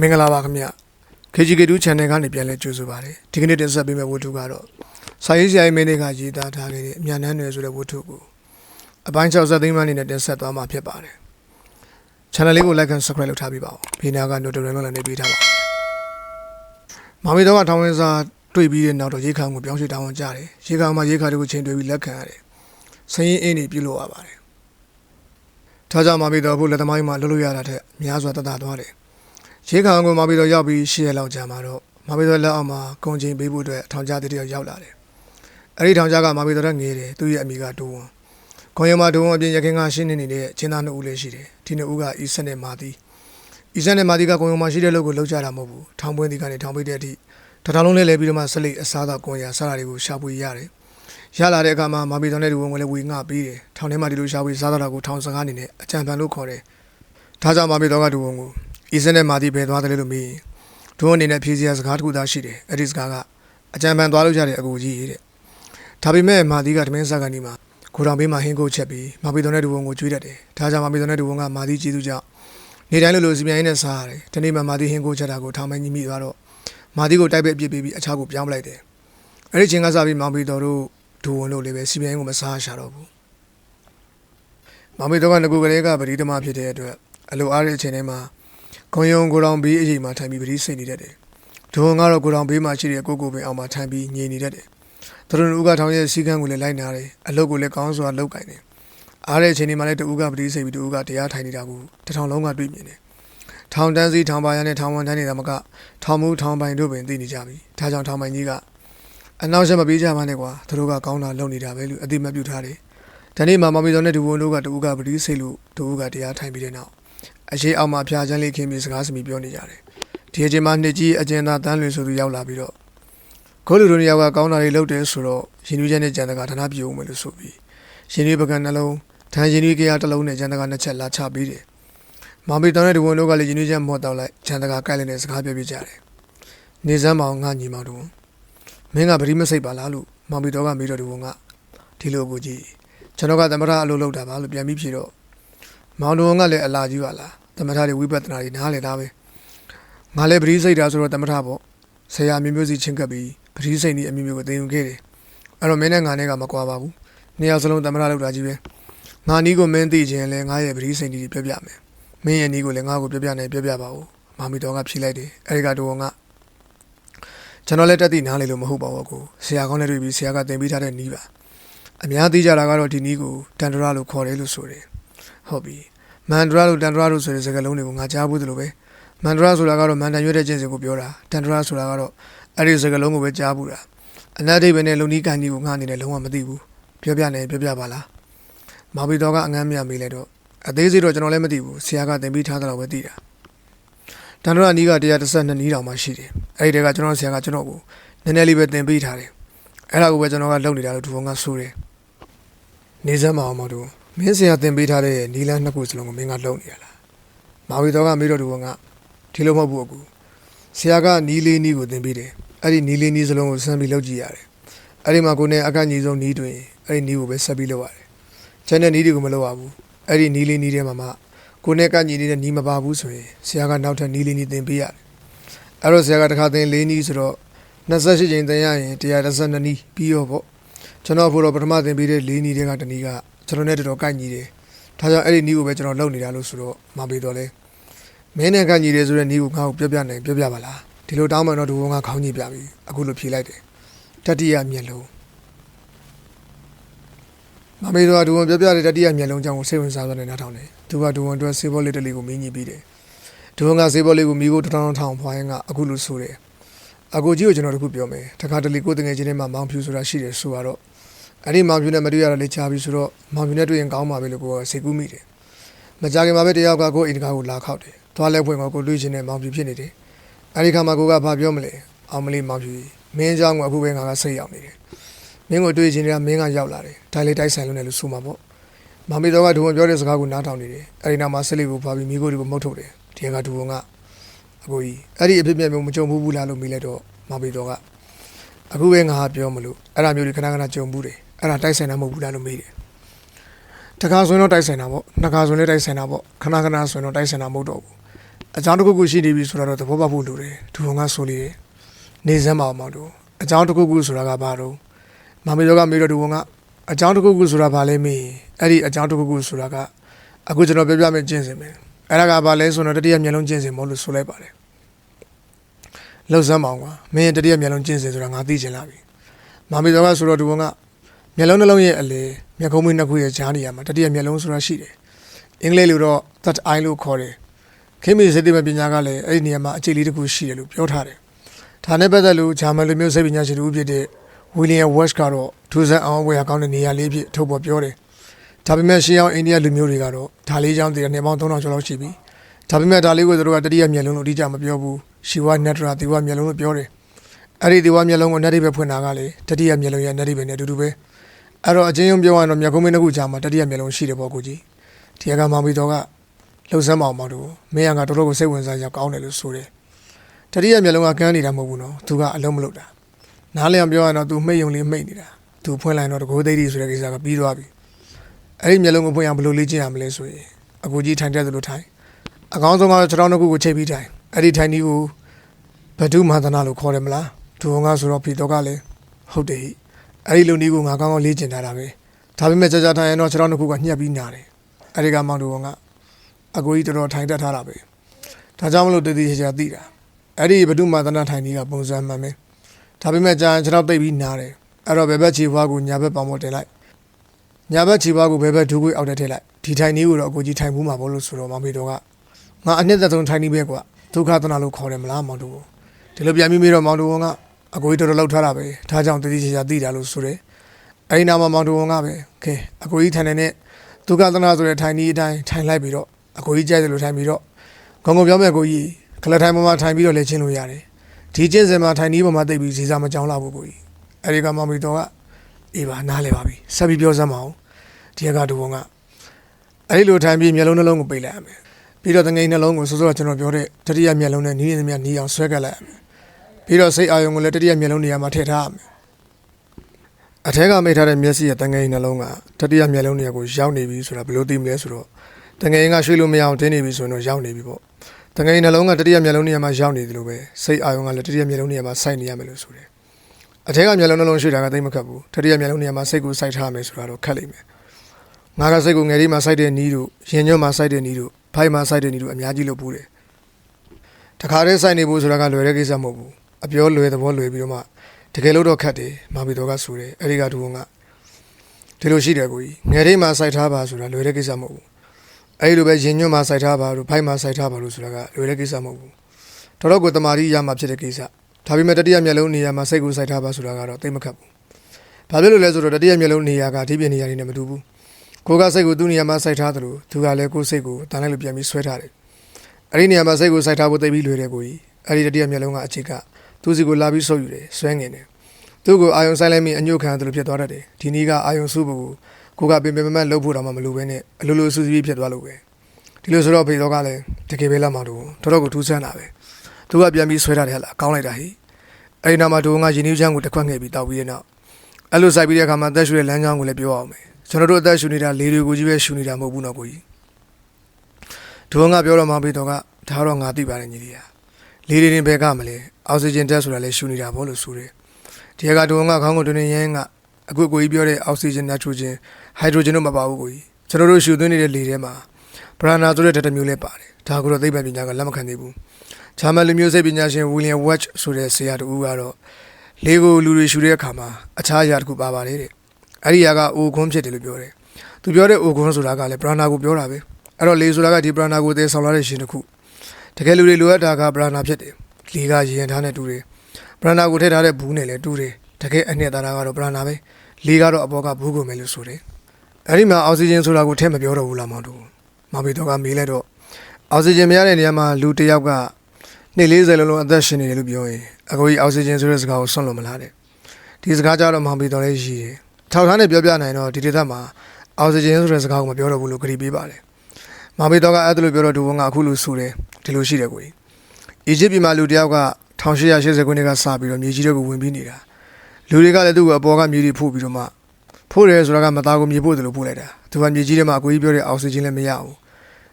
မင်္ဂလာပါခင်ဗျ KGK2 channel ကနေပြန်လဲကြိုဆိုပါရစေဒီကနေ့တင်ဆက်ပေးမယ့်ဝတ္ထုကတော့စာရေးဆရာကြီးမင်းတွေကရေးသားထားခဲ့တဲ့အမြန်နှန်းနယ်ဆိုတဲ့ဝတ္ထုကိုအပိုင်း60သိန်းမှန်းအနေနဲ့တင်ဆက်သွားမှာဖြစ်ပါတယ် channel လေးကို like and subscribe လုပ်ထားပေးပါဦးဖေးနာက notification လုံးလည်းပေးထားပါမောင်မေတော့ကထောင်ဝင်စာတွေ့ပြီးတဲ့နောက်တော့ရေခါကိုပြောင်းရွှေ့တောင်းဝန်ကြတယ်ရေခါမှာရေခါတွေကိုချိန်တွေ့ပြီးလက်ခံရတယ်စရင်အင်းနေပြုလုပ်ရပါတယ်ထားကြမှာပြီးတော့အခုလက်သမိုင်းမှာလှုပ်လို့ရတာတဲ့များစွာတတ်တာသွားတယ် ရေခံကိုမပြီးတော့ရောက်ပြီးရှေ့ရလောက်ကြာမှာတော့မပြီးတော့လက်အောက်မှာကုံချင်းပေးဖို့အတွက်ထောင်ကြားတည်းတယောက်ရောက်လာတယ်။အဲဒီထောင်ကြားကမပြီးတော့ငေးတယ်သူ့ရဲ့အမိကဒိုးဝန်။ခွန်ရမဒိုးဝန်အပြင်ရခင်ကရှင်းနေနေတဲ့ချင်းသားနှစ်ဦးလည်းရှိတယ်။ဒီနှစ်ဦးကအီဆက်နဲ့မာသီ။အီဆက်နဲ့မာသီကကုံရုံမှာရှိတဲ့လုပ်ကိုလုပ်ကြတာမဟုတ်ဘူး။ထောင်ပွင့်ဒီကနေထောင်ပိတ်တဲ့အထိတထောင်လုံးလဲလဲပြီးတော့မှဆက်လက်အစားသောက်ကွန်ရစားတာတွေကိုရှာဖွေရတယ်။ရလာတဲ့အခါမှာမပြီးတော့တဲ့ဒိုးဝန်ကလည်းဝေငှပေးတယ်။ထောင်ထဲမှာဒီလိုရှာဖွေစားတာကိုထောင်စကားအနေနဲ့အကြံပန်လို့ခေါ်တယ်။ဒါကြောင့်မပြီးတော့ကဒိုးဝန်ကို ဤစနဲ့မာတီပဲသွားတယ်လို့မေးဒုအနေနဲ့ဖြေစရာစကားတစ်ခုသာရှိတယ်အဲ့ဒီစကားကအကြံပန်သွားလို့ရတဲ့အကူကြီးတဲ့ဒါပေမဲ့မာတီကတမင်းဆက်ကနေမှာကိုတော်ဘေးမှာဟင်းကိုချက်ပြီးမာပီတော်နဲ့ဒူဝန်ကိုကျွေးတတ်တယ်ဒါကြောင့်မာပီတော်နဲ့ဒူဝန်ကမာတီကျေးဇူးကြောင့်နေတိုင်းလိုလိုစီမြိုင်းနဲ့စားရတယ်ဒီနေ့မှမာတီဟင်းကိုချက်တာကိုထောင်မကြီးမိသွားတော့မာတီကိုတိုက်ပဲအပြစ်ပေးပြီးအခြားကိုပြောင်းပလိုက်တယ်အဲ့ဒီချိန်ကစပြီးမာပီတော်တို့ဒူဝန်တို့လည်းပဲစီမြိုင်းကိုမစားရှာတော့ဘူးမာပီတော်ကငကိုကလေးကပရိသမာဖြစ်တဲ့အတွက်အလိုအားတဲ့အချိန်တိုင်းမှာ ခွန်ယုံကိုတောင်ဘေးအချိန်မှာထိုင်ပြီးပတိစိတ်နေတတ်တယ်။ဒုံကတော့ကိုတောင်ဘေးမှာရှိတဲ့ကိုကိုပင်အောင်မှာထိုင်ပြီးညင်နေတတ်တယ်။သူတို့ဦးကထောင်ရဲ့စီကံကိုလည်းလိုက်နာတယ်။အလုပ်ကိုလည်းကောင်းစွာလုပ်ကင်တယ်။အားတဲ့အချိန်ဒီမှာလည်းတူကပတိစိတ်ပြီးတူကတရားထိုင်နေတာကိုတထောင်လုံးကတွေ့မြင်တယ်။ထောင်တန်းစီထောင်ပါရနဲ့ထောင်ဝန်တန်းနေတာမကထောင်မှုထောင်ပိုင်တို့ပင်သိနေကြပြီ။ဒါကြောင့်ထောင်ပိုင်ကြီးကအနောက်ချက်မပေးကြပါနဲ့ကွာသူတို့ကကောင်းတာလုပ်နေတာပဲလို့အတိမပြုထားတယ်။ဒီနေ့မှာမမီတော်နဲ့ဒူဝန်တို့ကတူကပတိစိတ်လို့တူကတရားထိုင်ပြီးတဲ့နောက် အရှိအောင်မှာဖျားချမ်းလေးခင်းပြီးစကားစမီပြောနေကြတယ်။ဒီအချိန်မှာနှစ်ကြီးအကျဉ်းသားတန်းလွင်ဆိုသူရောက်လာပြီးတော့ခိုးလူတို့နေရာကကောင်းတာတွေလုပ်တယ်ဆိုတော့ရှင်ယူချက်နဲ့ကြံတကဌာနပြုံးမယ်လို့ဆိုပြီးရှင်ယူပကံနှလုံးထန်ရှင်ယူကရတစ်လုံးနဲ့ကြံတကနှစ်ချက်လာချပေးတယ်။မောင်ပီတောင်းတဲ့ဒီဝန်တို့ကလည်းရှင်ယူချက်မော့တောက်လိုက်ကြံတကကိုက်လိုက်နဲ့စကားပြောပြကြတယ်။နေစမ်းမောင်ငါညီမောင်တို့မင်းကပရိမစိတ်ပါလားလို့မောင်ပီတောကမေးတော့ဒီဝန်ကဒီလိုကိုကြည့်ကျွန်တော်ကသမထအလုပ်လုပ်တာပါလို့ပြန်ပြီးဖြေတော့ မောင်တော်ကလည်းအလာကြီးပါလားသမထတွေဝိပဿနာတွေနားလည်သားပဲငါလည်းပရိစိတ်တာဆိုတော့သမထပေါ့ဆရာမျိုးမျိုးစီချင်းကပ်ပြီးပရိစိတ်นี่အမျိုးမျိုးကိုသင်ယူခဲ့တယ်အဲ့တော့မင်းနဲ့ငါနဲ့ကမကွာပါဘူးနှစ်ယောက်စလုံးသမထလောက်တာကြီးပဲငါနီးကိုမင်းသိခြင်းလဲငါရဲ့ပရိစိတ်นี่ပြပြမယ်မင်းရဲ့နီးကိုလည်းငါ့ကိုပြပြနိုင်ပြပြပါဦးမာမီတော်ကဖြေလိုက်တယ်အဲ့ဒီကတော့ငါကျွန်တော်လည်းတက်သိနားလေလို့မဟုတ်ပါဘူးကိုဆရာကောင်းနဲ့တွေ့ပြီးဆရာကသင်ပေးထားတဲ့နီးပါအများသိကြတာကတော့ဒီနီးကိုတန်တရလို့ခေါ်တယ်လို့ဆိုတယ် ဟုတ်ပြီမန်ဒရာလို့တန်ဒရာလို့ဆိုတဲ့စကားလုံးတွေကိုငါကြားဘူးသလိုပဲမန်ဒရာဆိုတာကတော့မန်တန်ရွက်တဲ့ကျင့်စဉ်ကိုပြောတာတန်ဒရာဆိုတာကတော့အဲ့ဒီစကားလုံးကိုပဲကြားဘူးတာအနတ်ဒိဗေနဲ့လုံနီးကန်ဒီကိုငါအနေနဲ့လုံးဝမသိဘူးပြောပြနေပြောပြပါလားမောင်ဘီတော်ကအငမ်းမြမေးလိုက်တော့အသေးစိတ်တော့ကျွန်တော်လည်းမသိဘူးဆရာကသင်ပေးထားတာတော့ပဲသိတာတန်ဒရာနီးက132နီးတောင်မှရှိတယ်အဲ့ဒီတည်းကကျွန်တော်ဆရာကကျွန်တော်ကိုနည်းနည်းလေးပဲသင်ပေးထားတယ်အဲ့ဒါကိုပဲကျွန်တော်ကလုပ်နေတာလို့သူကဆိုတယ်နေစမ်းမအောင်မတို့ မင်းဆရာသင်ပေးထားတဲ့နီလန်းနှစ်ခုစလုံးကိုမင်းကလုံနေရလားမာဝီတော်ကမေးတော့သူကဒီလိုမဟုတ်ဘူးအကူဆရာကနီလေးနီးကိုသင်ပေးတယ်အဲ့ဒီနီလေးနီးစလုံးကိုစမ်းပြီးလုပ်ကြည့်ရတယ်အဲ့ဒီမှာကိုနဲ့အခက်ညီဆုံးနီးတွင်အဲ့ဒီနီးကိုပဲဆက်ပြီးလုပ်ရတယ်ကျန်တဲ့နီးတွေကိုမလုပ်ရဘူးအဲ့ဒီနီးလေးနီးထဲမှာမှကိုနဲ့ကညီနေတဲ့နီးမပါဘူးဆိုရင်ဆရာကနောက်ထပ်နီးလေးနီးသင်ပေးရတယ်အဲ့တော့ဆရာကတစ်ခါသင်လေးနီးဆိုတော့28ချိန်သင်ရရင်132နီးပြီးရောပေါ့ကျွန်တော်ဖို့တော့ပထမသင်ပေးတဲ့လေးနီးတွေကတနီးက ကျွန်တော်နဲ့တော်တော်ကိုက်ညီတယ်။ဒါကြောင့်အဲ့ဒီနီးကိုပဲကျွန်တော်လုပ်နေတာလို့ဆိုတော့မပေးတော့လဲ။မင်းနဲ့ကိုက်ညီတယ်ဆိုတဲ့နီးကိုငါ့ကိုပြောပြနိုင်ပြောပြပါလား။ဒီလိုတောင်းမှတော့ဒီဘုံကခေါင်းကြီးပြပြီ။အခုလိုဖြေလိုက်တယ်။တတိယမျက်လုံးမမေတော့ဒူဝန်ပြောပြတဲ့တတိယမျက်လုံးကြောင့်စိတ်ဝင်စားသွားနေနားထောင်တယ်။သူကဒူဝန်အတွက်စေဘောလေးတလေးကိုမင်းကြီးပြီးတယ်။ဒူဝန်ကစေဘောလေးကိုမိကိုတထောင်ထောင်ဖွာရင်ကအခုလိုဆိုတယ်။အကိုကြီးကိုကျွန်တော်တခုပြောမယ်။တခါတလေကိုတငယ်ချင်းတွေမှာမောင်ဖြူဆိုတာရှိတယ်ဆိုတော့ အဲ့ဒီမောင်ဖြူနဲ့မတွေ့ရတာလေးချာပြီဆိုတော့မောင်ဖြူနဲ့တွေ့ရင်ကောင်းပါပဲလို့ကိုကစိတ်ကူးမိတယ်။မကြခင်မှာပဲတယောက်ကကိုအိမ်တကာကိုလာခောက်တယ်။သွားလဲဖွင့်မှာကိုတွေ့ချင်းနဲ့မောင်ဖြူဖြစ်နေတယ်။အဲ့ဒီခါမှာကိုကဘာပြောမလဲ။အောင်မလေးမောင်ဖြူမင်းเจ้าကအခုပဲငါကစိတ်ရောက်နေတယ်။မင်းကိုတွေ့ချင်းတွေကမင်းကရောက်လာတယ်။ဒါလေးတိုက်ဆိုင်လို့လည်းလို့ဆိုမှာပေါ့။မောင်မီတော်ကဒူဝန်ပြောတဲ့စကားကိုနားထောင်နေတယ်။အဲ့ဒီနောက်မှာဆက်လေးကိုဖာပြီးမိကိုတွေကိုမှုတ်ထုတ်တယ်။ဒီကဒူဝန်ကအကိုကြီးအဲ့ဒီအဖြစ်အပျက်မျိုးမကြုံဘူးဘူးလားလို့မေးလိုက်တော့မောင်မီတော်ကအခုပဲငါပြောမလို့အဲ့ဒါမျိုးတွေခဏခဏကြုံဘူးတယ် အဲ့ဒါတိုက်ဆိုင်တာမဟုတ်ဘူးလားလို့မေးတယ်တခါဆိုရင်တော့တိုက်ဆိုင်တာပေါ့နှစ်ခါဆိုရင်လည်းတိုက်ဆိုင်တာပေါ့ခဏခဏဆိုရင်တော့တိုက်ဆိုင်တာမဟုတ်တော့ဘူးအကြောင်းတစ်ခုခုရှိနေပြီဆိုတော့သဘောပေါက်ဖို့လိုတယ်ဒူဝကဆိုလေနေစမ်းပါအောင်မောင်တို့အကြောင်းတစ်ခုခုဆိုတာကဘာတော့မမေယောကမေတော့ဒူဝကအကြောင်းတစ်ခုခုဆိုတာဘာလဲမေးအဲ့ဒီအကြောင်းတစ်ခုခုဆိုတာကအခုကျွန်တော်ပြောပြမယ်ကျင့်စဉ်ပဲအဲ့ဒါကဘာလဲဆိုတော့တတိယမျက်လုံးကျင့်စဉ်မဟုတ်လို့ဆိုလိုက်ပါတယ်လှုပ်စမ်းပါအောင်ကွာမင်းတတိယမျက်လုံးကျင့်စဉ်ဆိုတာငါသိချင်လာပြီမမေယောကဆိုတော့ဒူဝက မျက်လုံးနှလုံးရဲ့အလေမျက်ခုံးမွေးနှစ်ခုရဲ့ကြားနေရမှာတတိယမျက်လုံးဆိုတာရှိတယ်အင်္ဂလိပ်လိုတော့ third eye လို့ခေါ်တယ်ခေတ်မီစိတ်ပညာကလည်းအဲ့ဒီနေရာမှာအခြေလေးတစ်ခုရှိတယ်လို့ပြောထားတယ်။ဒါနဲ့ပတ်သက်လို့ဂျာမန်လူမျိုးစိတ်ပညာရှင်တို့ဖြစ်တဲ့ဝီလီယံဝက်စ်ကတော့ထူးဆန်းအောင်ဝယ်ကောင်းတဲ့နေရာလေးဖြစ်ထုတ်ပေါ်ပြောတယ်။ဒါပေမဲ့ရှင်းအောင်အိန္ဒိယလူမျိုးတွေကတော့ဒါလေးကြောင့်တည်တဲ့နေပေါင်း3000ကျော်လောက်ရှိပြီ။ဒါပေမဲ့ဒါလေးကိုသူတို့ကတတိယမျက်လုံးလို့အတိအကျမပြောဘူး။ရှီဝါနက်ဒရာဒီဝါမျက်လုံးလို့ပြောတယ်။ အဲ့ဒီဒီဝါမျက်လုံးကိုနက်ဒီပဲဖွင့်တာကလေတတိယမျက်လုံးရဲ့နက်ဒီပဲနဲ့အတူတူပဲ။အဲ့တော့အချင်းချင်းပြောရရင်တော့မျက်ကုံးမင်းတစ်ခုကြားမှာတတိယမျက်လုံးရှိတယ်ပေါ့ကိုကြီး။ဒီကမောင်မီတော်ကလှုပ်ဆမ်းမအောင်မောင်တို့မင်းကတော်တော်ကိုစိတ်ဝင်စားရောက်ကောင်းတယ်လို့ဆိုတယ်တတိယမျက်လုံးကကန်းနေတာမဟုတ်ဘူးနော်သူကအလုံးမလုပ်တာနားလည်အောင်ပြောရရင်တော့ तू မှိတ်ယုံလေးမှိတ်နေတာ तू ဖွင့်လိုက်တော့တကိုးသိတိဆိုတဲ့ကိစ္စကပြီးသွားပြီအဲ့ဒီမျက်လုံးကိုဖွင့်အောင်ဘယ်လိုလေ့ကျင့်ရမလဲဆိုရင်အကူကြီးထိုင်တဲ့သူလိုထိုင်အကောင်းဆုံးကတော့ခြေထောက်နှစ်ခုကိုချိတ်ပြီးထိုင်အဲ့ဒီထိုင်ဒီကိုဘဒုမာသနာလို့ခေါ်တယ်မလား သူကဆိုတော့ဖီတော့ကလည်းဟုတ်တယ်ဟိအဲ့ဒီလူနီးကိုငါကောင်းကောင်းလေ့ကျင့်ထားတာပဲဒါပေမဲ့ကြာကြာထိုင်ရင်တော့ခြေထောက်နှစ်ခုကညှက်ပြီးနာတယ်အဲ့ဒီကမောင်တို့ကအကိုကြီးတော်တော်ထိုင်တက်ထားတာပဲဒါကြောင့်မလို့တည်တည်ချာချာသိတာအဲ့ဒီဘဒုမာသနာထိုင်ကြီးကပုံစံမှန်ပဲဒါပေမဲ့ကြာရင်ကျွန်တော်တိတ်ပြီးနားတယ်အဲ့တော့ဘယ်ဘက်ခြေဖွားကိုညာဘက်ပေါင်ပေါ်တင်လိုက်ညာဘက်ခြေဖွားကိုဘယ်ဘက်ဒူးခွေအောက်ထဲထည့်လိုက်ဒီထိုင်ကြီးကိုတော့အကိုကြီးထိုင်ဘူးမှာဘောလို့ဆိုတော့မောင်မေတော်ကငါအနှစ်သက်ဆုံးထိုင်ကြီးပဲကွာဒုက္ခသနာလို့ခေါ်တယ်မလားမောင်တို့ဒီလိုပြန်ပြီးပြီးတော့မောင်တို့က အကိုကြီးတော်တော်လောက်ထားတာပဲဒါကြောင့်တည်တည်ချာချာသိတာလို့ဆိုတယ်အဲ့ဒီနာမှာမောင်တို့ကပဲကဲအကိုကြီးထိုင်နေတဲ့ဒုက္ခသနာဆိုတဲ့ထိုင်ကြီးအတိုင်းထိုင်လိုက်ပြီးတော့အကိုကြီးကြိုက်တယ်လို့ထိုင်ပြီးတော့ဂုံဂုံပြောမဲ့ကိုကြီးကလထိုင်ပေါ်မှာထိုင်ပြီးတော့လဲချင်းလို့ရတယ်ဒီကျင့်စဉ်မှာထိုင်နီးပေါ်မှာတိတ်ပြီးစီစားမကြောင်းလာဘူးကိုကြီးအဲဒီကမောင်မီတော်ကအေးပါနားလဲပါပြီဆက်ပြီးပြောစမ်းမအောင်ဒီကတူဘုံကအဲဒီလိုထိုင်ပြီးမျက်လုံးနှလုံးကိုပိတ်လိုက်ရမယ်ပြီးတော့တငိန်နှလုံးကိုစိုးစိုးကကျွန်တော်ပြောတဲ့တတိယမျက်လုံးနဲ့နီးနေသမျှနီးအောင်ဆွဲကပ်လိုက်ရမယ် ပြီးတော့စိတ်အာရုံကိုလည်းတတိယမျက်လုံးနေရာမှာထည့်ထားရမယ်အထက်ကမိတ်ထားတဲ့မျက်စိရဲ့တငိန်နှလုံးကတတိယမျက်လုံးနေရာကိုရောက်နေပြီဆိုတာဘယ်လိုသိမလဲဆိုတော့တငယ်ရင်ကရွှေ့လို့မရအောင်တင်းနေပြီဆိုရင်တော့ရောက်နေပြီပေါ့တငယ်ရင်နှလုံးကတတိယမျက်လုံးနေရာမှာရောက်နေတယ်လို့ပဲစိတ်အာရုံကလည်းတတိယမျက်လုံးနေရာမှာစိုက်နေရမယ်လို့ဆိုတယ်အထက်ကမျက်လုံးနှလုံးရွှေ့တာကသိမခတ်ဘူးတတိယမျက်လုံးနေရာမှာစိတ်ကိုစိုက်ထားမယ်ဆိုတာတော့ခက်လိမ့်မယ်ငါကစိတ်ကိုငယ်လေးမှာစိုက်တဲ့နီးတို့ရင်ညွတ်မှာစိုက်တဲ့နီးတို့ဖိုက်မှာစိုက်တဲ့နီးတို့အများကြီးလို့ပူတယ်တခါတည်းစိုက်နေဖို့ဆိုတာကလွယ်တဲ့ကိစ္စမဟုတ်ဘူး အပြောလွယ်သဘောလွယ်ပြီးတော့မှတကယ်လို့တော့ခက်တယ်မာဘီတော်ကဆိုတယ်အဲဒီကတူကဒီလိုရှိတယ်ကိုကြီးငယ်လေးမှာစိုက်ထားပါဆိုတာလွယ်တဲ့ကိစ္စမဟုတ်ဘူးအဲ့ဒီလိုပဲရင်ညွတ်မှာစိုက်ထားပါလို့ဖိုက်မှာစိုက်ထားပါလို့ဆိုတာကလွယ်တဲ့ကိစ္စမဟုတ်ဘူးတော်တော့ကိုတမာရီရမှာဖြစ်တဲ့ကိစ္စဒါပေမဲ့တတိယမျက်လုံးနေရာမှာစိတ်ကိုစိုက်ထားပါဆိုတာကတော့သိမခတ်ဘူးဘာဖြစ်လို့လဲဆိုတော့တတိယမျက်လုံးနေရာကဒီပြင်နေရာတွေနဲ့မတူဘူးကိုကစိတ်ကိုသူ့နေရာမှာစိုက်ထားတယ်လို့သူကလည်းကိုယ်စိတ်ကိုတန်လိုက်လို့ပြန်ပြီးဆွဲထားတယ်အဲ့ဒီနေရာမှာစိတ်ကိုစိုက်ထားဖို့သိပြီးလွယ်တယ်ကိုကြီးအဲ့ဒီတတိယမျက်လုံးကအခြေက သူ့စီကိုလာပြီးဆုပ်ယူတယ်ဆွဲငင်တယ်သူ့ကိုအာယုံဆိုင်လိုက်မိအညှို့ခံတယ်လို့ဖြစ်သွားတတ်တယ်ဒီနည်းကအာယုံစုဖို့ကိုကပင်ပင်မမတ်လှုပ်ဖို့တော့မှမလိုပဲနဲ့အလိုလိုစူးစီးဖြစ်သွားလို့ပဲဒီလိုဆိုတော့ဖေတော့ကလည်းတကယ်ပဲလက်မတော့တော်တော်ကိုထူးဆန်းတာပဲသူကပြန်ပြီးဆွဲထားတယ်ဟလားကောင်းလိုက်တာဟိအဲ့ဒီနောက်မှာဒိုးကရင်းနှီးချမ်းကိုတစ်ခွက်ငှဲ့ပြီးတောက်ပြီးတဲ့နောက်အဲ့လိုစိုက်ပြီးတဲ့အခါမှာအသက်ရှူတဲ့လမ်းကြောင်းကိုလည်းပြောအောင်မယ်ကျွန်တော်တို့အသက်ရှူနေတာလေတွေကိုကြီးပဲရှူနေတာမဟုတ်ဘူးနော်ကိုကြီးဒိုးကပြောတော့မှဖေတော့ကဒါတော့ငါသိပါတယ်ညီလေးရ လေတွေတင်ဘဲကမလဲအောက်ဆီဂျင်တက်ဆိုတာလည်းရှူနေတာပေါ့လို့ဆိုတယ်ဒီကဒိုးကခေါင်းကိုတွင်နေရင်းကအခုကိုကြီးပြောတဲ့အောက်ဆီဂျင်နိုက်ထရိုဂျင်ဟိုက်ဒရိုဂျင်တို့မပါဘူးကိုကြီးကျွန်တော်တို့ရှူသွင်းနေတဲ့လေထဲမှာဘရနာဆိုတဲ့ဓာတ်တစ်မျိုးလည်းပါတယ်ဒါကတော့သိပ္ပံပညာကလက်မခံသေးဘူးဂျာမန်လူမျိုးစိတ်ပညာရှင်ဝီလျံဝက်ချ်ဆိုတဲ့ဆရာတူကတော့လေကိုလူတွေရှူတဲ့အခါမှာအခြားအရာတစ်ခုပါပါတယ်တဲ့အဲ့ဒီအရာကအိုခွန်းဖြစ်တယ်လို့ပြောတယ်သူပြောတဲ့အိုခွန်းဆိုတာကလည်းဘရနာကိုပြောတာပဲအဲ့တော့လေဆိုတာကဒီဘရနာကိုသဲဆောင်လာတဲ့ရှင်တစ်ခု တကယ်လူတွေလိုအပ်တာကဘရနာဖြစ်တယ်လေကရင်ထားနဲ့တူတယ်ဘရနာကိုထည့်ထားတဲ့ဘူးနဲ့လည်းတူတယ်တကယ်အနှစ်သာရကတော့ဘရနာပဲလေကတော့အပေါ်ကဘူးကုန်မယ်လို့ဆိုတယ်အဲ့ဒီမှာအောက်ဆီဂျင်ဆိုတာကိုထည့်မပြောတော့ဘူးလားမောင်တို့မောင်ဘီတော့ကမေးလိုက်တော့အောက်ဆီဂျင်မရတဲ့နေရာမှာလူတစ်ယောက်ကနေ့40လုံးလုံးအသက်ရှင်နေတယ်လို့ပြောရင်အကိုကြီးအောက်ဆီဂျင်ဆိုတဲ့စကားကိုဆွန့်လို့မလားတဲ့ဒီစကားကြတော့မောင်ဘီတော့လည်းရှိတယ်ထောက်ထားနဲ့ပြောပြနိုင်တော့ဒီဒေသမှာအောက်ဆီဂျင်ဆိုတဲ့စကားကိုမပြောတော့ဘူးလို့ကြည်ပေးပါတယ်မောင်ဘီတော့ကအဲ့ဒါလိုပြောတော့ဒူဝန်းကအခုလိုဆူတယ် ဒီလိုရှိတယ်ကိုကြီးအီဂျစ်ပြည်မှာလူတစ်ယောက်က1880ခုနှစ်ကစပြီးတော့မြေကြီးတွေကိုဝင်ပြီးနေတာလူတွေကလည်းသူ့ကိုအပေါ်ကမြေကြီးဖို့ပြီးတော့မှဖို့တယ်ဆိုတာကမသားကိုမြေဖို့တယ်လို့ပို့လိုက်တာသူကမြေကြီးထဲမှာအကိုကြီးပြောတဲ့အောက်ဆီဂျင်လည်းမရဘူး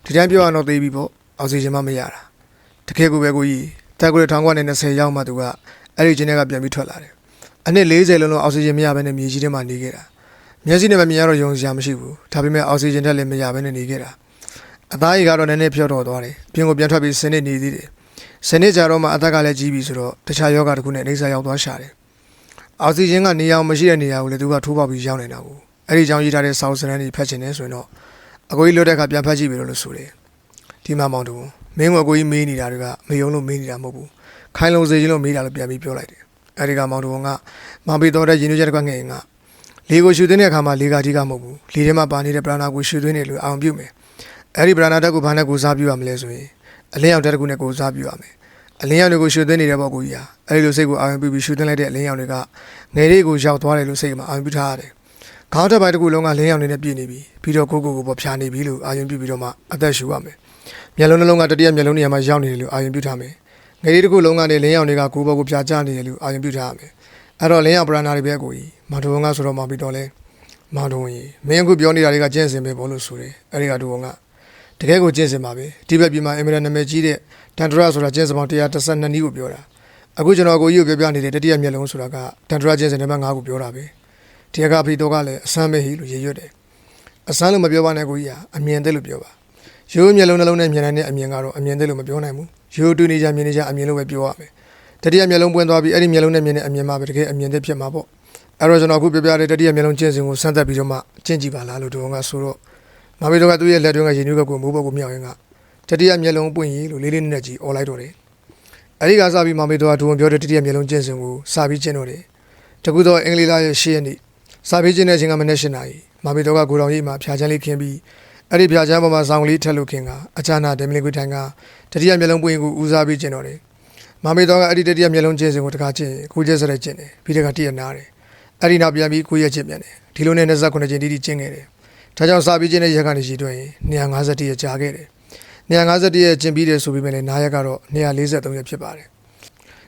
ဒီတိုင်းပြောရတော့သေးပြီပေါ့အောက်ဆီဂျင်မှမရတာတကယ်ကိုပဲကိုကြီးတက်ကိုထောင်ကနေ20ရောက်မှသူကအဲ့ဒီချင်းတွေကပြန်ပြီးထွက်လာတယ်အနှစ်40လုံးလုံးအောက်ဆီဂျင်မရဘဲနဲ့မြေကြီးထဲမှာနေခဲ့တာမျက်စိနဲ့မမြင်ရတော့ယုံစရာမရှိဘူးဒါပေမဲ့အောက်ဆီဂျင်တက်လည်းမရဘဲနဲ့နေခဲ့တာ အသားကြီးကတော့နည်းနည်းဖြော့တော့သွားတယ်ပြင်ကိုပြန်ထွက်ပြီးစနစ်နေသေးတယ်စနစ်ကြတော့မှအသက်ကလည်းကြီးပြီဆိုတော့တခြားယောဂတစ်ခုနဲ့အိဋ္ဌာရောက်သွားရှာတယ်အောက်ဆီဂျင်ကနေရာမရှိတဲ့နေရာကိုလည်းသူကထိုးပေါက်ပြီးရောက်နေတာကိုအဲ့ဒီကြောင့်ရေးထားတဲ့ဆောင်းစရန်တွေဖတ်ချင်တယ်ဆိုရင်တော့အကိုကြီးလွတ်တဲ့အခါပြန်ဖတ်ကြည့်ပြီလို့လို့ဆိုတယ်ဒီမှာမောင်တူမင်းကအကိုကြီးမေးနေတာတွေကမယုံလို့မေးနေတာမဟုတ်ဘူးခိုင်းလုံးစေချင်လို့မေးတာလို့ပြန်ပြီးပြောလိုက်တယ်အဲ့ဒီကမောင်တူကမောင်ပြီးတော့တဲ့ရင်းနှီးချက်တစ်ခွက်ငယ်ရင်ကလေကိုရှူသွင်းတဲ့အခါမှာလေကကြီးကမဟုတ်ဘူးလေထဲမှာပါနေတဲ့ပရဏာကိုရှူသွင်းနေလို့အောင်ပြုမယ် အဲ့ဒီပရဏာတက်ကိုဘာနဲ့ကိုစားပြုရမလဲဆိုရင်အလင်းရောက်တဲ့တစ်ခုနဲ့ကိုစားပြုရမယ်အလင်းရောက်တွေကိုရှူသွင်းနေတဲ့ပေါ့ကိုကြီးဟာအဲ့ဒီလိုစိတ်ကိုအာရုံပြုပြီးရှူသွင်းလိုက်တဲ့အလင်းရောက်တွေကငယ်လေးကိုရောက်သွားတယ်လို့စိတ်ကမှအာရုံပြုထားရတယ်ခေါင်းတစ်ပိုင်းတစ်ခုလုံးကလင်းရောက်နေတဲ့ပြည့်နေပြီပြီးတော့ကိုကိုကိုပေါ်ဖြာနေပြီလို့အာရုံပြုပြီးတော့မှအသက်ရှူရမယ်မျက်လုံးနှလုံးကတတိယမျက်လုံးနေရာမှာရောက်နေတယ်လို့အာရုံပြုထားမယ်ငယ်လေးတစ်ခုလုံးကနေလင်းရောက်တွေကကိုပေါ်ကိုဖြာချနေတယ်လို့အာရုံပြုထားရမယ်အဲ့တော့လင်းရောက်ပရဏာတွေပဲကိုကြီးမောင်တော်ကဆိုတော့မောင်ပြီးတော့လဲမောင်တော်ကြီးမင်းအခုပြောနေတာတွေကကျင့်စင်ပဲဘောလို့ဆိုတယ်အဲ့ဒီကတူက တကယ်ကိုကျင့်စင်ပါပဲဒီဘက်ပြည်မှာအင်မရန်နာမည်ကြီးတဲ့တန်တရာဆိုတာကျင့်စင်ပေါင်း132နည်းကိုပြောတာအခုကျွန်တော်ကိုကြီးကိုပြောပြနေတဲ့တတိယမျက်လုံးဆိုတာကတန်တရာကျင့်စင်နံပါတ်5ကိုပြောတာပဲဒီကဖီတော့ကလည်းအဆမ်းပဲဟီလို့ရေရွတ်တယ်အဆမ်းလို့မပြောပါနဲ့ကိုကြီးကအမြင်သက်လို့ပြောပါရိုးမျက်လုံးနှလုံးနဲ့မြင်နိုင်တဲ့အမြင်ကတော့အမြင်သက်လို့မပြောနိုင်ဘူးရိုးတူနေကြမြင်နေကြအမြင်လို့ပဲပြောရမယ်တတိယမျက်လုံးပွင့်သွားပြီးအဲ့ဒီမျက်လုံးနဲ့မြင်တဲ့အမြင်မှာပဲတကယ်အမြင်သက်ဖြစ်မှာပေါ့အဲ့တော့ကျွန်တော်အခုပြောပြတဲ့တတိယမျက်လုံးကျင့်စဉ်ကိုစမ်းသပ်ပြီးတော့မှကျင့်ကြည့်ပါလားလို့တို့ကဆိုတော့ မမေတို့ကသူ့ရဲ့လက်တွင်းကရင်ညွတ်ကကိုမိုးဘက်ကိုမြောက်ရင်ကတတိယမျက်လုံးပွင့်ရေးလို့လေးလေးနက်နက်ကြီးអော်လိုက်တော့တယ်အဲ့ဒီကစပြီးမမေတို့ကဒုံပြောတဲ့တတိယမျက်လုံးကျင့်စဉ်ကိုစပြီးကျင့်တော့တယ်တကူတော့အင်္ဂလိပ်လာရဲ့ရှေ့ရက်နေ့စာပေးခြင်းတဲ့အချိန်ကမနေ့၈နာရီမမေတို့ကကိုတော်ကြီးမှာဖျာချမ်းလေးခင်းပြီးအဲ့ဒီဖျာချမ်းပေါ်မှာဇောင်းလေးထက်လို့ခင်းကအချာနာဒဲမလီကွေထိုင်ကတတိယမျက်လုံးပွင့်ကိုဦးစားပြီးကျင့်တော့တယ်မမေတို့ကအဲ့ဒီတတိယမျက်လုံးကျင့်စဉ်ကိုတခါကျင့်ကိုကျက်စရက်ကျင့်တယ်ပြီးတခါတည့်ရနာတယ်အဲ့ဒီနောက်ပြန်ပြီးကိုရက်ကျင့်ပြန်တယ်ဒီလိုနဲ့29ကျင့်တိတိကျင့်ခဲ့တယ် ဒါကြောင့်စာပြီးကျင့်တဲ့ရက်ကနေရှိတွင်250ရက်ကြာခဲ့တယ်250ရက်ကျင့်ပြီးတယ်ဆိုပြီးမယ်လေနားရက်ကတော့243ရက်ဖြစ်ပါတယ်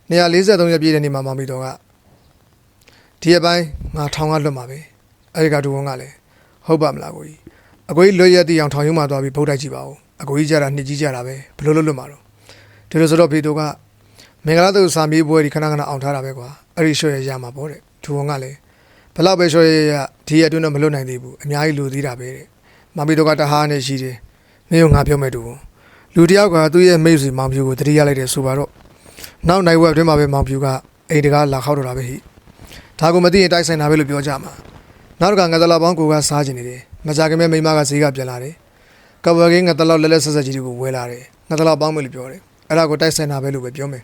243ရက်ပြည့်တဲ့နေ့မှာမမေတို့ကဒီအပိုင်းငါထောင်ကလွတ်မှာပဲအဲ့ဒီကဒူဝန်ကလည်းဟုတ်ပါမလားကိုကြီးအကိုကြီးလွတ်ရက်တီအောင်ထောင်ရုံးမှာသွားပြီးဗုဒ္ဓကြည့်ပါဦးအကိုကြီးကြတာနှစ်ကြီးကြတာပဲဘလို့လွတ်လွတ်မှာတော့ဒီလိုဆိုတော့ဖေတို့ကမင်္ဂလာတုစာမေးပွဲဒီခဏခဏအောင်ထားတာပဲကွာအဲ့ဒီရှော့ရရမှာပေါ့တဲ့ဒူဝန်ကလည်း ဘလောက်ပဲရှော့ရရဒီအတွင်းတော့မလွတ်နိုင်သေးဘူးအများကြီးလူသေးတာပဲတဲ့မမီတို့ကတဟားနဲ့ရှိတယ်မင်းကငါပြောမဲ့ဒူဝန်လူတယောက်ကသူ့ရဲ့မိတ်ဆွေမောင်ဖြူကိုတတိယလိုက်တယ်ဆိုပါတော့နောက်နိုင်ဝက်အတွင်းမှာပဲမောင်ဖြူကအိမ်တကားလာခောက်တော့တာပဲဟိဒါကိုမသိရင်တိုက်ဆိုင်တာပဲလို့ပြောကြမှာနောက်တစ်ခါငါတလောက်ပေါင်းကိုကစားကျင်နေတယ်မကြခင်မဲ့မိမကဈေးကပြန်လာတယ်ကဘကင်းငါတလောက်လဲလဲဆက်ဆက်ကြီးတွေကိုဝဲလာတယ်ငါတလောက်ပေါင်းမယ်လို့ပြောတယ်အဲ့ဒါကိုတိုက်ဆိုင်တာပဲလို့ပဲပြောမယ်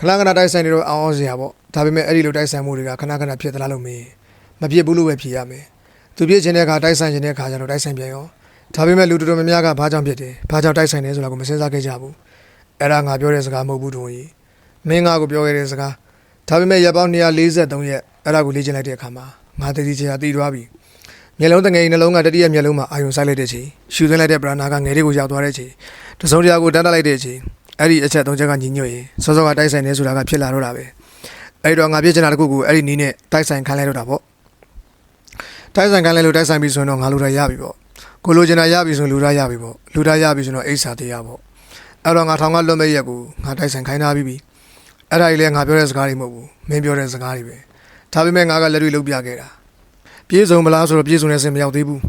ခဏခဏတိုက်ဆိုင်နေတော့အောင်းအောင်စရာပေါ့ဒါပေမဲ့အဲ့ဒီလိုတိုက်ဆိုင်မှုတွေကခဏခဏဖြစ်သလားလို့မေး မဖြစ်ဘူးလို့ပဲဖြေရမယ်သူပြစ်ချင်တဲ့အခါတိုက်ဆိုင်ချင်တဲ့အခါကျတော့တိုက်ဆိုင်ပြန်ရောဒါပေမဲ့လူတော်တော်များများကဘာကြောင့်ဖြစ်တယ်ဘာကြောင့်တိုက်ဆိုင်နေဆိုတာကိုမစဉ်းစားခဲ့ကြဘူးအဲ့ဒါငါပြောတဲ့စကားမဟုတ်ဘူးတို့ကြီးမင်းငါကိုပြောခဲ့တဲ့စကားဒါပေမဲ့ရက်ပေါင်း243ရက်အဲ့ဒါကိုလေ့ကျင့်လိုက်တဲ့အခါမှာငါတတိချာတည်သွားပြီမျက်လုံးတငယ်နှလုံးကတတိယမျက်လုံးမှာအာယုံဆိုင်လိုက်တဲ့ချိန်ရှူသွင်းလိုက်တဲ့ပရဏာကငယ်လေးကိုရောက်သွားတဲ့ချိန်တစုံတရာကိုတန်းတက်လိုက်တဲ့ချိန်အဲ့ဒီအချက်သုံးချက်ကညီညွတ်ရင်စောစောကတိုက်ဆိုင်နေဆိုတာကဖြစ်လာတော့တာပဲအဲ့တော့ငါပြချင်တာတခုကိုအဲ့ဒီနီးနဲ့တိုက်ဆိုင်ခိုင်းလိုက်တော့တာပေါ့ တိုက်ဆိုင်ခိုင်းလိုက်လို့တိုက်ဆိုင်ပြီဆိုရင်တော့ငါလူရရပြီပေါ့ကိုလိုချင်တာရပြီဆိုရင်လူရရပြီပေါ့လူရရပြီဆိုတော့အိဆာတရားပေါ့အဲ့တော့ငါထောင်ကလွတ်မဲ့ရက်ကိုငါတိုက်ဆိုင်ခိုင်းထားပြီးပြီအဲ့ဒါကြီးလည်းငါပြောတဲ့စကားတွေမဟုတ်ဘူးမင်းပြောတဲ့စကားတွေပဲဒါပေမဲ့ငါကလက်တွေလုပ်ပြခဲ့တာပြေဆုံးမလားဆိုတော့ပြေဆုံးတဲ့အဆင့်မရောက်သေးဘူး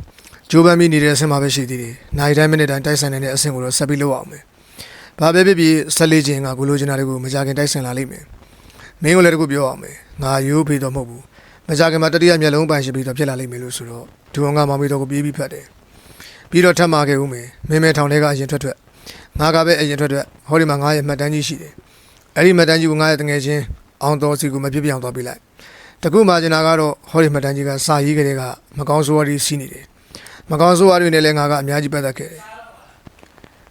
ဂျိုးပန်းမိနေတဲ့အဆင့်မှာပဲရှိသေးတယ်နိုင်တိုင်းမိနစ်တိုင်းတိုက်ဆိုင်နေတဲ့အဆင့်ကိုတော့ဆက်ပြီးလုပ်အောင်မယ်ဘာပဲဖြစ်ဖြစ်ဆက်လေးချင်းကကိုလိုချင်တာတွေကိုမကြခင်တိုက်ဆိုင်လာလိမ့်မယ်မင်းကိုလည်းတခုပြောအောင်မယ်ငါရိုးဖေးတော့မဟုတ်ဘူး မကြခင်မှာတတိယမျက်လုံးပိုင်ရှိပြီးတော့ဖြစ်လာလိမ့်မယ်လို့ဆိုတော့ဒူအောင်ကမောင်မီတော်ကိုပြေးပြီးဖတ်တယ်ပြီးတော့ထပ်มาခဲ့ဦးမယ်မင်းမဲထောင်ထဲကအရင်ထွက်ထွက်ငါကပဲအရင်ထွက်ထွက်ဟောဒီမှာငါရဲ့မှတ်တမ်းကြီးရှိတယ်အဲ့ဒီမှတ်တမ်းကြီးကိုငါရဲ့တငယ်ချင်းအောင်တော်စီကိုမပြစ်ပြအောင်သွားပြလိုက်တကူမာဂျင်နာကတော့ဟောဒီမှတ်တမ်းကြီးကစာရေးကလေးကမကောင်းဆိုးဝါးတွေစီးနေတယ်မကောင်းဆိုးဝါးတွေနဲ့လည်းငါကအများကြီးပတ်သက်ခဲ့တယ်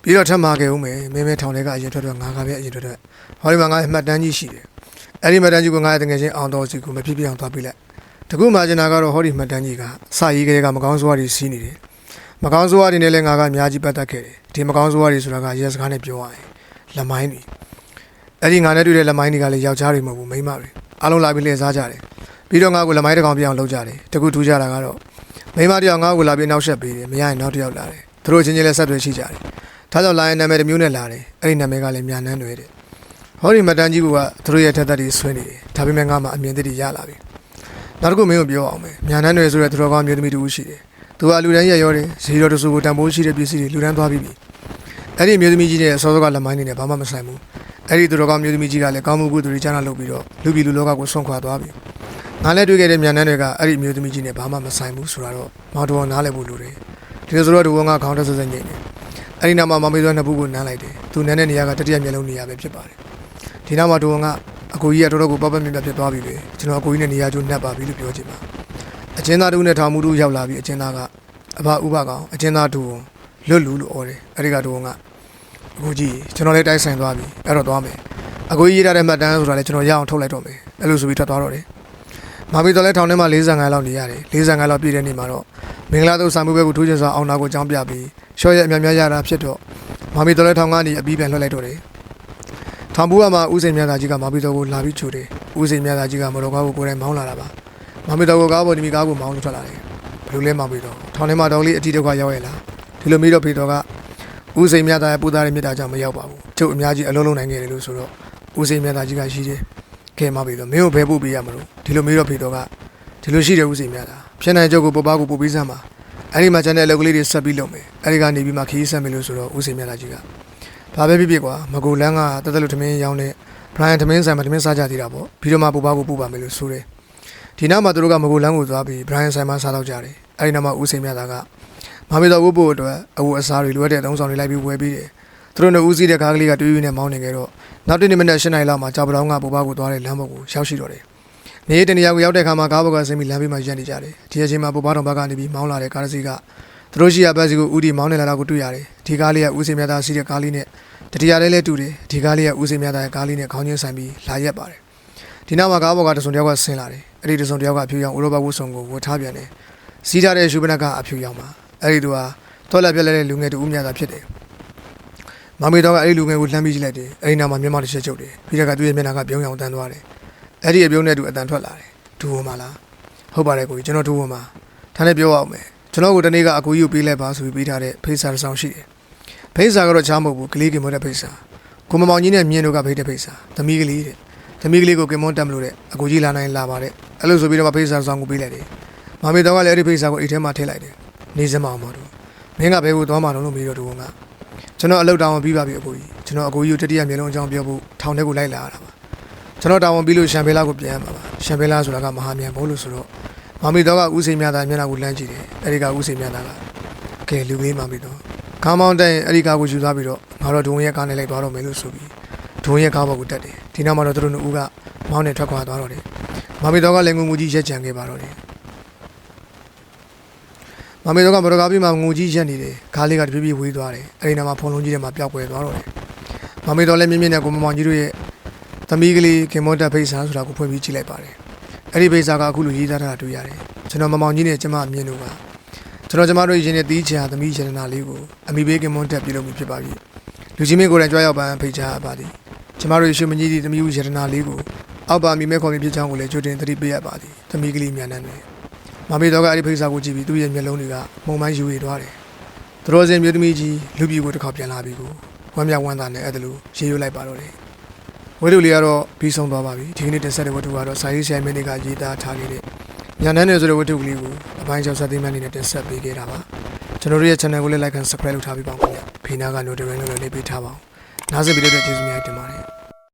ပြီးတော့ထပ်မှာခဲ့ဦးမယ်မင်းမဲထောင်ထဲကအရင်ထွက်ထွက်ငါကပဲအရင်ထွက်ထွက်ဟောဒီမှာငါရဲ့မှတ်တမ်းကြီးရှိတယ်အဲ့ဒီမှတ်တမ်းကြီးကိုငါရဲ့တငယ်ချင်းအောင်တော်စီကိုမပြစ်ပြအောင်သွားပြလိုက် တကူမာဂျင်နာကတော့ဟောဒီမှတ်တမ်းကြီးကစာရေးကလေးကမကောင်းဆိုးဝါးတွေစီးနေတယ်မကောင်းဆိုးဝါးတွေနဲ့လည်းငါကအများကြီးပတ်သက်ခဲ့တယ်ဒီမကောင်းဆိုးဝါးတွေဆိုတာကရဲစကားနဲ့ပြောရရင်လက်မိုင်းတွေအဲ့ဒီငါနဲ့တွေ့တဲ့လက်မိုင်းတွေကလည်းယောက်ျားတွေမဟုတ်ဘူးမိန်းမတွေအားလုံးလာပြီးလှည့်စားကြတယ်ပြီးတော့ငါ့ကိုလက်မိုင်းတစ်ကောင်ပြအောင်လုပ်ကြတယ်တကူထူးကြတာကတော့မိန်းမတစ်ယောက်ငါ့ကိုလာပြီးနောက်ဆက်ပေးတယ်မရရင်နောက်တစ်ယောက်လာတယ်သူတို့ချင်းချင်းလည်းဆက်သွယ်ရှိကြတယ်ဒါဒါကြောင့်လာရင်နာမည်တစ်မျိုးနဲ့လာတယ်အဲ့ဒီနာမည်ကလည်းမြန်နှန်းတွေတဲ့ဟောဒီမတန်းကြီးကသူတို့ရဲ့ထက်သက်တွေဆွဲနေတယ်ဒါပေမဲ့ငါမှအမြင်သစ်တွေရလာပြီ နောက်တစ်ခုမင်းကိုပြောအောင်မယ်မြန်နှန်းတွေဆိုတဲ့သူတော်ကောင်းမျိုးသမီးတူရှိတယ်သူကလူတန်းရက်ရောတယ်ဇီရောတဆူကိုတန်ဖိုးရှိတဲ့ပစ္စည်းတွေလူတန်းသွားပြီးပြီအဲ့ဒီမျိုးသမီးကြီးနဲ့စောစောကလက်မိုင်းနေနဲ့ဘာမှမဆိုင်ဘူးအဲ့ဒီသူတော်ကောင်းမျိုးသမီးကြီးကလည်းကောင်းမှုကုသိုလ်တွေကြားနာလုပ်ပြီးတော့လူပြည်လူလောကကိုဆွန့်ခွာသွားပြီငါလည်းတွေ့ခဲ့တဲ့မြန်နှန်းတွေကအဲ့ဒီမျိုးသမီးကြီးနဲ့ဘာမှမဆိုင်ဘူးဆိုတာတော့မော်တော်နားလည်ဖို့လိုတယ်ဒီလိုဆိုတော့ဒီဝငါခေါင်းတက်ဆက်ဆက်ညိနေအဲ့ဒီနောက်မှာမမေးသွန်းနှစ်ဘူးကိုနမ်းလိုက်တယ်သူနမ်းတဲ့နေရာကတတိယမျက်လုံးနေရာပဲဖြစ်ပါတယ်ဒီနောက်မှာဒူဝန်က အကိုကြီးကတော်တော်ကိုပောက်ပက်မြက်မြက်ဖြစ်သွားပြီပဲကျွန်တော်အကိုကြီးနဲ့နေရာကျိုးနှက်ပါပြီလို့ပြောချင်ပါအကျဉ်းသားတူနဲ့ထောင်မှုတူရောက်လာပြီးအကျဉ်းသားကအဘဥပကောင်အကျဉ်းသားဒူဝန်လွတ်လူလို့អော်တယ်အဲ့ဒီကဒူဝန်ကအကိုကြီးကျွန်တော်လည်းတိုက်ဆိုင်သွားပြီအဲ့တော့သွားမယ်အကိုကြီးရေးထားတဲ့မှတ်တမ်းဆိုတာလည်းကျွန်တော်ရအောင်ထုတ်လိုက်တော့မယ်အဲ့လိုဆိုပြီးထွက်သွားတော့တယ်မာမီတော်လည်းထောင်ထဲမှာ45လောက်နေရတယ်45လောက်ပြည့်တဲ့နေ့မှာတော့မင်္ဂလာတုပ်စာမှုပဲကိုထိုးချင်စွာအောင်နာကိုကြောင်းပြပြီးရှော့ရဲ့အများများရတာဖြစ်တော့မာမီတော်လည်းထောင်ကနေအပြီးပြန်လွှတ်လိုက်တော့တယ်။ ထောင်ဘူးကမှဦးစိန်မြတ်သားကြီးကမာမီတော်ကိုလာပြီးချိုတယ်။ဦးစိန်မြတ်သားကြီးကမော်တော်ကားကိုကိုယ်တိုင်မောင်းလာတာပါ။မာမီတော်ကကားပေါ်ဒီမီကားကိုမောင်းလို့ထွက်လာတယ်။ဘယ်လိုလဲမာမီတော်ထောင်ထဲမှာတော်လေးအတီးဒုက္ခရောက်ရဲ့လား။ဒီလိုမီတော့ဖေတော်ကဦးစိန်မြတ်သားရဲ့ပူသားရဲ့မြတ်သားကြောင့်မရောက်ပါဘူး။ကျုပ်အများကြီးအလုံးလုံးနိုင်ခဲ့တယ်လို့ဆိုတော့ဦးစိန်မြတ်သားကြီးကရှိတယ်။ကဲမာမီတော်မင်းကိုဘယ်ပို့ပေးရမလို့ဒီလိုမီတော့ဖေတော်ကဒီလိုရှိတယ်ဦးစိန်မြတ်သားဖြစ်နိုင်ကျုပ်ကိုပပကိုပို့ပေးစမ်းပါအဲ့ဒီမှာကျန်တဲ့အလုပ်ကလေးတွေဆက်ပြီးလုပ်မယ်အဲ့ဒီကနေပြီးမှခီးဆက်မယ်လို့ဆိုတော့ဦးစိန်မြတ်သားကြီးက ဘာပဲဖြစ်ဖြစ်ကွာမကူလန်းကတက်တက်လို့ထမင်းရောင်းတဲ့ဘရိုင်ထမင်းဆိုင်မှာထမင်းစားကြသေးတာပေါ့ပြီးတော့မှပူပါကိုပူပါမယ်လို့ဆိုတယ်ဒီနောက်မှာသူတို့ကမကူလန်းကိုသွားပြီးဘရိုင်ဆိုင်မှာစားတော့ကြတယ်အဲဒီနောက်မှာဦးစိန်မြတ်သားကမမေတော်ဝုတ်ဖို့အတွက်အဝတ်အစားတွေလိုအပ်တဲ့သုံးဆောင်တွေလိုက်ပြီးဝယ်ပြီးတယ်သူတို့နဲ့ဦးစီးတဲ့ကားကလေးကတူးယူနဲ့မောင်းနေကြတော့နောက်တစ်နေ့မနက်၈နာရီလောက်မှာကြာပတောင်းကပူပါကိုသွားတဲ့လမ်းပေါ်ကိုရောက်ရှိတော့တယ်နေတနေရာကိုရောက်တဲ့အခါမှာကားဘော်ကဆင်းပြီးလမ်းဘေးမှာရပ်နေကြတယ်ဒီအချိန်မှာပူပါတော်ဘက်ကနေပြီးမောင်းလာတဲ့ကားတစ်စီးကသူတို့ရှိရဘက်စီကိုဦးဒီမောင်းနေလာတာကိုတွေ့ရတယ်ဒီကားလေးကဦးစိန်မြတ်သားစီးတဲ့ကားလေးနဲ့ တတိယလေးလည်းတူတယ်ဒီကားလေးကဦးစိန်မြတ်တဲ့ကားလေးနဲ့ခေါင်းချင်းဆိုင်ပြီးလာရက်ပါတယ်ဒီနောက်မှာကားပေါ်ကတစုံတယောက်ကဆင်းလာတယ်အဲ့ဒီတစုံတယောက်ကအဖြူရောင်ဥရောပဝတ်စုံကိုဝတ်ထားပြန်တယ်စီးထားတဲ့ရှုပနကအဖြူရောင်ပါအဲ့ဒီသူဟာတော်လက်ပြက်လက်တဲ့လူငယ်တူဦးမြတ်တာဖြစ်တယ်မမေတော်ကအဲ့ဒီလူငယ်ကိုလှမ်းပြီးကြည့်လိုက်တယ်အဲ့ဒီနောက်မှာမျက်မှောက်တစ်ချက်ချုပ်တယ်ပြီးတော့ကသူ့ရဲ့မျက်နှာကပြုံးရောင်တန်းသွားတယ်အဲ့ဒီအပြုံးနဲ့သူအတန်ထွက်လာတယ်ဒူဝမလားဟုတ်ပါတယ်ကိုကြီးကျွန်တော်ဒူဝမဒါနဲ့ပြောအောင်မယ်ကျွန်တော်ကတနေ့ကအကူကြီးကိုပေးလိုက်ပါဆိုပြီးပေးထားတဲ့ဖေးစာတစ်စောင်ရှိတယ် ဖိတ်စာကတော့ချားမဟုတ်ဘူးကလေးကင်မွန်တဲ့ဖိတ်စာကိုမမောင်ကြီးနဲ့မြင်းတို့ကဖိတ်တဲ့ဖိတ်စာသမီးကလေးတဲ့သမီးကလေးကိုကင်မွန်တက်မလို့တဲ့အကိုကြီးလာနိုင်လာပါတဲ့အဲ့လိုဆိုပြီးတော့ဖိတ်စာဆောင်ကိုပေးလိုက်တယ်မမေတော်ကလည်းအဲ့ဒီဖိတ်စာကိုအိတ်ထဲမှာထည့်လိုက်တယ်နေစမအောင်မတို့မင်းကဘယ်ကိုသွားမှတော့လို့မေးတော့တူကကျွန်တော်အလုပ်တောင်းပြီးပါပြီအကိုကြီးကျွန်တော်အကိုကြီးကိုတတိယမျိုးလုံးအကြောင်းပြောဖို့ထောင်ထဲကိုလိုက်လာရတာပါကျွန်တော်တောင်းပြီးလို့ရှမ်ဘဲလာကိုပြန်ရမှာပါရှမ်ဘဲလာဆိုတာကမဟာမြန်ဘိုးလို့ဆိုတော့မမေတော်ကဦးစိန်မြတ်သားမျက်နှာကိုလှမ်းကြည့်တယ်အဲ့ဒီကဦးစိန်မြတ်သားကကဲလူကလေးမမေတော် ကားမောင်းတဲ့အဲ့ဒီကားကိုယူသွားပြီးတော့ငါတော့ဒုံရဲ့ကားနဲ့လိုက်သွားတော့မယ်လို့ဆိုပြီးဒုံရဲ့ကားဘော်ကိုတက်တယ်ဒီနောက်မှာတော့သူတို့နှစ်ဦးကမောင်းနဲ့ထွက်ခွာသွားတော့တယ်မမေတော်ကလည်းငုံငူကြီးရက်ကြံခဲ့ပါတော့တယ်မမေတော်ကမတော်ကားပြီးမှငုံကြီးရက်နေတယ်ကားလေးကတပြည့်ပြည့်ဝေးသွားတယ်အဲ့ဒီနောက်မှာဖုံလုံးကြီးထဲမှာပျောက်ကွယ်သွားတော့တယ်မမေတော်လည်းမြင်းမြင်းနဲ့ကိုမမောင်ကြီးတို့ရဲ့သမီးကလေးကင်မောတက်ဖိတ်စာဆိုတာကိုဖွင့်ပြီးကြည့်လိုက်ပါတယ်အဲ့ဒီဖိတ်စာကအခုလိုရေးသားထားတာတွေ့ရတယ်ကျွန်တော်မမောင်ကြီးနဲ့ကျမအမြင်တို့က ကျွန်တော်ကျမတို့ရင်းနဲ့တီးချာသမီးရတနာလေးကိုအမိဘေးကမွန်တက်ပြုလုပ်မှုဖြစ်ပါပြီလူကြီးမင်းကိုယ်တိုင်ကြွားရောက်ပန်းဖိတ်ချာပါသည်ကျမတို့ရွှေမကြီးဒီသမီးဦးရတနာလေးကိုအောက်ပါမိမဲခေါ်ပြီးဖြစ်ချောင်းကိုလည်းကြိုတင်သတိပေးရပါသည်သမီးကလေးမြန်နှံ့တွေမမေတော်ကအဲ့ဒီဖိတ်စာကိုကြည့်ပြီးသူ့ရဲ့မျက်လုံးတွေကမှုံမိုင်းယူရသွားတယ်သူတော်စင်မျိုးသမီးကြီးလူပြည်ကိုတစ်ခေါက်ပြန်လာပြီကိုဝမ်းမြောက်ဝမ်းသာနဲ့အဲ့ဒါလိုရေရွလိုက်ပါတော့တယ်ဝိတုလေးကတော့ပြီးဆုံးသွားပါပြီဒီကနေ့တင်ဆက်တဲ့ဝတ္ထုကတော့စာရေးဆရာမင်းတွေကရေးသားထားခဲ့တဲ့ ညာနှန်းနယ်ဆိုတဲ့ဝတ္ထုကလေးကိုအပိုင်းကျော်စသိမ်းမန်းနေနဲ့တင်ဆက်ပေးခဲ့တာပါကျွန်တော်တို့ရဲ့ channel ကိုလည်း like and subscribe လုပ်ထားပြီးပါဦးခင်ဗျာဖေးနာက notification လို့လည်းပေးထားပါအောင်နားဆင်ပြီးတဲ့အတွက်ကျေးဇူးများတင်ပါတယ်